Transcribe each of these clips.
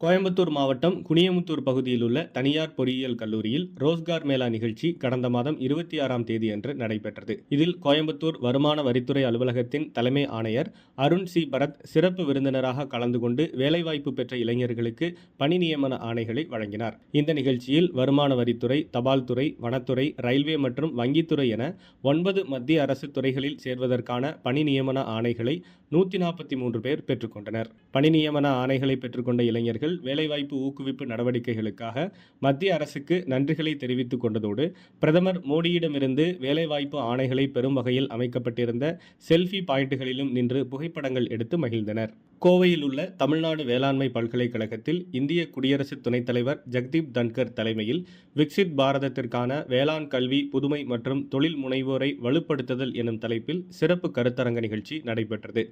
கோயம்புத்தூர் மாவட்டம் குனியமுத்தூர் பகுதியில் உள்ள தனியார் பொறியியல் கல்லூரியில் ரோஸ்கார் மேளா நிகழ்ச்சி கடந்த மாதம் இருபத்தி ஆறாம் தேதியன்று நடைபெற்றது. இதில் கோயம்புத்தூர் வருமான வரித்துறை அலுவலகத்தின் தலைமை ஆணையர் அருண் சி. பரத் சிறப்பு விருந்தினராக கலந்து கொண்டு வேலைவாய்ப்பு பெற்ற இளைஞர்களுக்கு பணி நியமன ஆணைகளை வழங்கினார். இந்த நிகழ்ச்சியில் வருமான வரித்துறை தபால் துறை வனத்துறை ரயில்வே மற்றும் வங்கித்துறை என ஒன்பது மத்திய அரசு துறைகளில் சேர்வதற்கான பணி நியமன ஆணைகளை நூற்றி நாற்பத்தி மூன்று பேர் பெற்றுக்கொண்டனர் பணி நியமன ஆணைகளை பெற்றுக்கொண்ட இளைஞர்கள் வேலைவாய்ப்பு ஊக்குவிப்பு நடவடிக்கைகளுக்காக மத்திய அரசுக்கு நன்றிகளை தெரிவித்துக் கொண்டதோடு பிரதமர் மோடியிடமிருந்து வேலைவாய்ப்பு ஆணைகளை பெறும் வகையில் அமைக்கப்பட்டிருந்த செல்ஃபி பாயிண்ட்டுகளிலும் நின்று புகைப்படங்கள் எடுத்து மகிழ்ந்தனர். கோவையில் உள்ள தமிழ்நாடு வேளாண்மை பல்கலைக்கழகத்தில் இந்திய குடியரசு துணைத் தலைவர் ஜெக்தீப் தன்கர் தலைமையில் விக்சித் பாரதத்திற்கான வேளாண் கல்வி புதுமை மற்றும் தொழில் முனைவோரை வலுப்படுத்துதல் எனும் தலைப்பில் சிறப்பு கருத்தரங்க நிகழ்ச்சி நடைபெற்றது.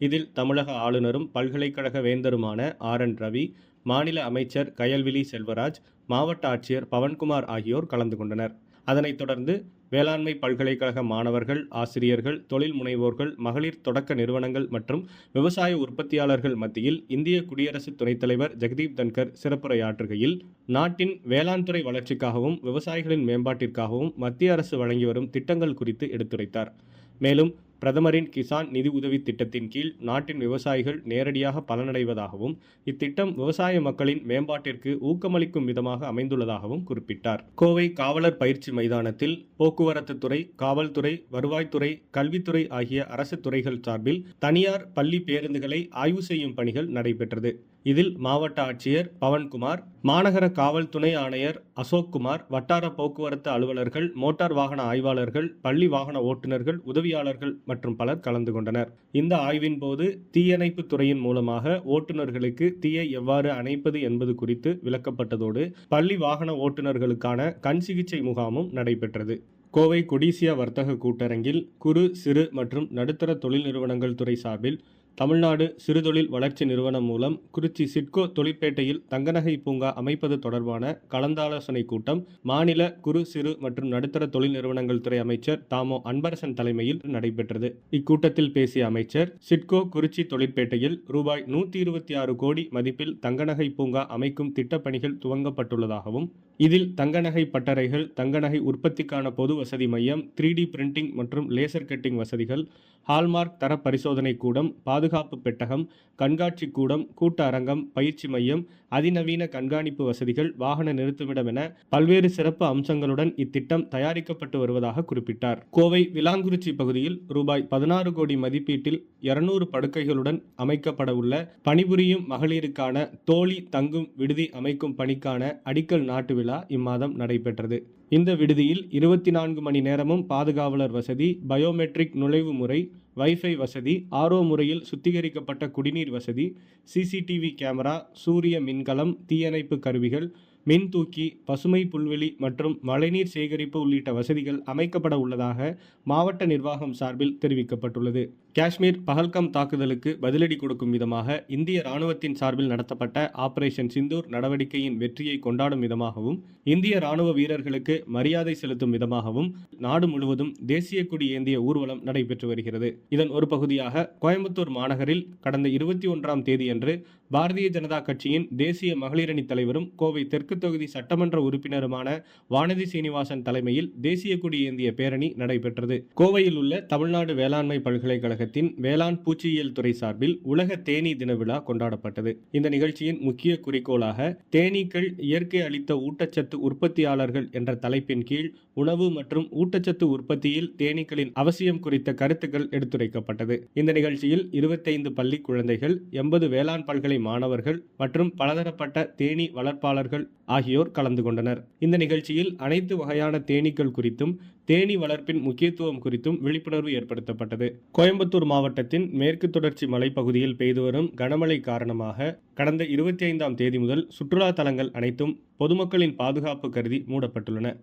இதில் தமிழக ஆளுநரும் பல்கலைக்கழக வேந்தருமான ஆர். என். ரவி மாநில அமைச்சர் கயல்விழி செல்வராஜ் மாவட்ட ஆட்சியர் பவன்குமார் ஆகியோர் கலந்து கொண்டனர். அதனைத் தொடர்ந்து வேளாண்மை பல்கலைக்கழக மாணவர்கள் ஆசிரியர்கள் தொழில் முனைவோர்கள் மகளிர் தொடக்க நிறுவனங்கள் மற்றும் விவசாய உற்பத்தியாளர்கள் மத்தியில் இந்திய குடியரசு துணைத் தலைவர் ஜெகதீப் தன்கர் சிறப்புரையாற்றுகையில் நாட்டின் வேளாண் துறை வளர்ச்சிக்காகவும் விவசாயிகளின் மேம்பாட்டிற்காகவும் மத்திய அரசு வழங்கி வரும் திட்டங்கள் குறித்து எடுத்துரைத்தார். மேலும் பிரதமரின் கிசான் நிதி உதவி திட்டத்தின் கீழ் நாட்டின் விவசாயிகள் நேரடியாக பலனடைவதாகவும் இத்திட்டம் விவசாய மக்களின் மேம்பாட்டிற்கு ஊக்கமளிக்கும் விதமாக அமைந்துள்ளதாகவும் குறிப்பிட்டார். கோவை காவலர் பயிற்சி மைதானத்தில் போக்குவரத்து துறை காவல்துறை வருவாய்த்துறை கல்வித்துறை ஆகிய அரசு துறைகள் சார்பில் தனியார் பள்ளி பேருந்துகளை ஆய்வு செய்யும் பணிகள் நடைபெற்றது. இதில் மாவட்ட ஆட்சியர் பவன்குமார் மாநகர காவல் துணை ஆணையர் அசோக்குமார் வட்டார போக்குவரத்து அலுவலர்கள் மோட்டார் வாகன ஆய்வாளர்கள் பள்ளி வாகன ஓட்டுநர்கள் உதவியாளர்கள் மற்றும் பலர் கலந்து கொண்டனர். இந்த ஆய்வின் போது தீயணைப்பு துறையின் மூலமாக ஓட்டுநர்களுக்கு தீயை எவ்வாறு அணைப்பது என்பது குறித்து விளக்கப்பட்டதோடு பள்ளி வாகன ஓட்டுநர்களுக்கான கண் சிகிச்சை முகாமும் நடைபெற்றது. கோவை கொடிசியா வர்த்தக கூட்டரங்கில் குறு சிறு மற்றும் நடுத்தர தொழில் நிறுவனங்கள் துறை சார்பில் தமிழ்நாடு சிறுதொழில் வளர்ச்சி நிறுவனம் மூலம் குறிச்சி சிட்கோ தொழிற்பேட்டையில் தங்கநகை பூங்கா அமைப்பது தொடர்பான கலந்தாலோசனை கூட்டம் மாநில குறு சிறு மற்றும் நடுத்தர தொழில் நிறுவனங்கள் துறை அமைச்சர் தாமோ அன்பரசன் தலைமையில் நடைபெற்றது. இக்கூட்டத்தில் பேசிய அமைச்சர் சிட்கோ குறிச்சி தொழிற்பேட்டையில் ரூபாய் நூற்றி இருபத்தி ஆறு கோடி மதிப்பில் தங்கநகை பூங்கா அமைக்கும் திட்டப்பணிகள் துவங்கப்பட்டுள்ளதாகவும் இதில் தங்கநகை பட்டறைகள் தங்கநகை உற்பத்திக்கான பொது வசதி மையம் த்ரீ டி பிரிண்டிங் மற்றும் லேசர் கட்டிங் வசதிகள் ஹால்மார்க் தர பரிசோதனை கூடம் பாதுகாப்பு பெட்டகம் கண்காட்சி கூடம் கூட்ட அரங்கம் பயிற்சி மையம் அதிநவீன கண்காணிப்பு வசதிகள் வாகன நிறுத்துமிடம் என பல்வேறு சிறப்பு அம்சங்களுடன் இத்திட்டம் தயாரிக்கப்பட்டு வருவதாக குறிப்பிட்டார். கோவை விலாங்குறிச்சி பகுதியில் ரூபாய் பதினாறு கோடி மதிப்பீட்டில் இருநூறு படுக்கைகளுடன் அமைக்கப்பட உள்ள பணிபுரியும் மகளிருக்கான தோழி தங்கும் விடுதி அமைக்கும் பணிக்கான அடிக்கல் நாட்டு விழா இம்மாதம் நடைபெற்றது. இந்த விடுதியில் இருபத்தி நான்கு மணி நேரமும் பாதுகாவலர் வசதி பயோமெட்ரிக் நுழைவு முறை வைஃபை வசதி ஆர்ஓ முறையில் சுத்திகரிக்கப்பட்ட குடிநீர் வசதி சிசிடிவி கேமரா சூரிய மின்கலம் தீயணைப்பு கருவிகள் மின் தூக்கி பசுமை புல்வெளி மற்றும் மழைநீர் சேகரிப்பு உள்ளிட்ட வசதிகள் அமைக்கப்பட உள்ளதாக மாவட்ட நிர்வாகம் சார்பில் தெரிவிக்கப்பட்டுள்ளது. காஷ்மீர் பஹல்கம் தாக்குதலுக்கு பதிலடி கொடுக்கும் விதமாக இந்திய ராணுவத்தின் சார்பில் நடத்தப்பட்ட ஆபரேஷன் சிந்தூர் நடவடிக்கையின் வெற்றியை கொண்டாடும் விதமாகவும் இந்திய ராணுவ வீரர்களுக்கு மரியாதை செலுத்தும் விதமாகவும் நாடு முழுவதும் தேசிய கொடி ஏந்திய ஊர்வலம் நடைபெற்று வருகிறது. இதன் ஒரு பகுதியாக கோயம்புத்தூர் மாநகரில் கடந்த இருபத்தி ஒன்றாம் தேதியன்று பாரதிய ஜனதா கட்சியின் தேசிய மகளிரணி தலைவரும் கோவை தெற்கு தொகுதி சட்டமன்ற உறுப்பினருமான வானதி சீனிவாசன் தலைமையில் தேசிய கொடி ஏந்திய பேரணி நடைபெற்றது. கோவையில் உள்ள தமிழ்நாடு வேளாண்மை பல்கலைக்கழக பல்கலைக்கழகத்தின் வேளாண் பூச்சியியல் துறை சார்பில் உலக தேனீ தின விழா கொண்டாடப்பட்டது. இந்த நிகழ்ச்சியின் முக்கிய குறிக்கோளாக தேனீக்கள் இயற்கை அளித்த ஊட்டச்சத்து உற்பத்தியாளர்கள் என்ற தலைப்பின் கீழ் உணவு மற்றும் ஊட்டச்சத்து உற்பத்தியில் தேனீக்களின் அவசியம் குறித்த கருத்துக்கள் எடுத்துரைக்கப்பட்டது. இந்த நிகழ்ச்சியில் இருபத்தைந்து பள்ளி குழந்தைகள் எண்பது வேளாண் பல்கலை மாணவர்கள் மற்றும் பலதரப்பட்ட தேனீ வளர்ப்பாளர்கள் ஆகியோர் கலந்து கொண்டனர். இந்த நிகழ்ச்சியில் அனைத்து வகையான தேனீக்கள் குறித்தும் தேனீ வளர்ப்பின் முக்கியத்துவம் குறித்தும் விழிப்புணர்வு ஏற்படுத்தப்பட்டது. கோயம்புத்தூர் மாவட்டத்தின் மேற்கு தொடர்ச்சி மலைப்பகுதியில் பெய்து வரும் கனமழை காரணமாக கடந்த இருபத்தி ஐந்தாம் தேதி முதல் சுற்றுலா தலங்கள் அனைத்தும் பொதுமக்களின் பாதுகாப்பு கருதி மூடப்பட்டுள்ளன.